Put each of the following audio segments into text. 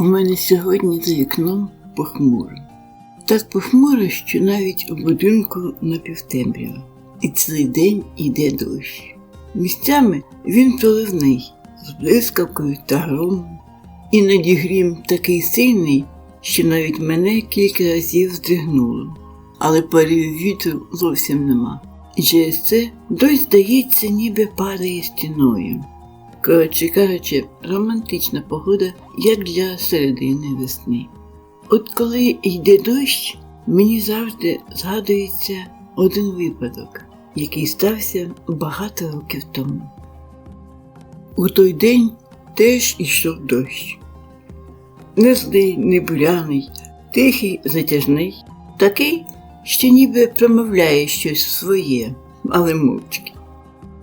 У мене сьогодні за вікном похмуро. Так похмуро, що навіть у будинку напівтемрява. І цілий день іде дощ. Місцями він проливний, з блискавкою та громом. Іноді грім такий сильний, що навіть мене кілька разів здригнуло, але парів вітру зовсім нема. І через це дощ здається, ніби падає стіною. Коротше кажучи, романтична погода, як для середини весни. От коли йде дощ, мені завжди згадується один випадок, який стався багато років тому. У той день теж йшов дощ. Не злий, не буряний, тихий, затяжний, такий, що ніби промовляє щось своє, але мовчки.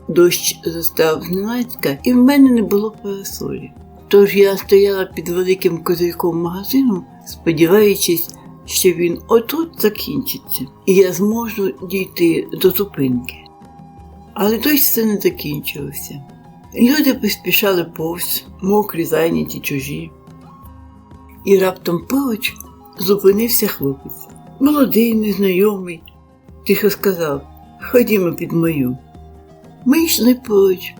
Дощ застав зненацька, і в мене не було парасолі. Тож я стояла під великим козирьком магазину, сподіваючись, що він отут закінчиться, і я зможу дійти до зупинки. Але дощ все не закінчувався. Люди поспішали повз, мокрі, зайняті, чужі. І раптом поруч зупинився хлопець. Молодий, незнайомий, тихо сказав Ходімо під мою. Ми йшли поруч,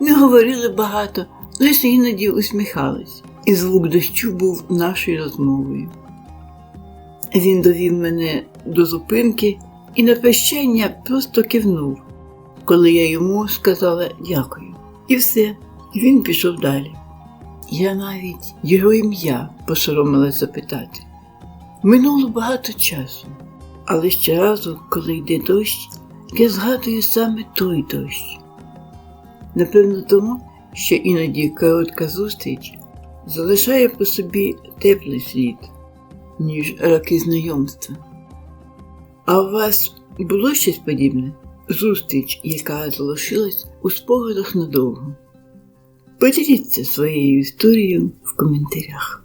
не говорили багато, лише іноді усміхались, і звук дощу був нашою розмовою. Він довів мене до зупинки і на прощання просто кивнув, коли я йому сказала дякую. І все, він пішов далі. Я навіть його ім'я посоромилась запитати. Минуло багато часу, але ще разу, коли йде дощ, я згадую саме той дощ. Напевно, тому, що іноді коротка зустріч залишає по собі теплий слід, ніж роки знайомства. А у вас було щось подібне? Зустріч, яка залишилась у спогадах надовго. Поділіться своєю історією в коментарях.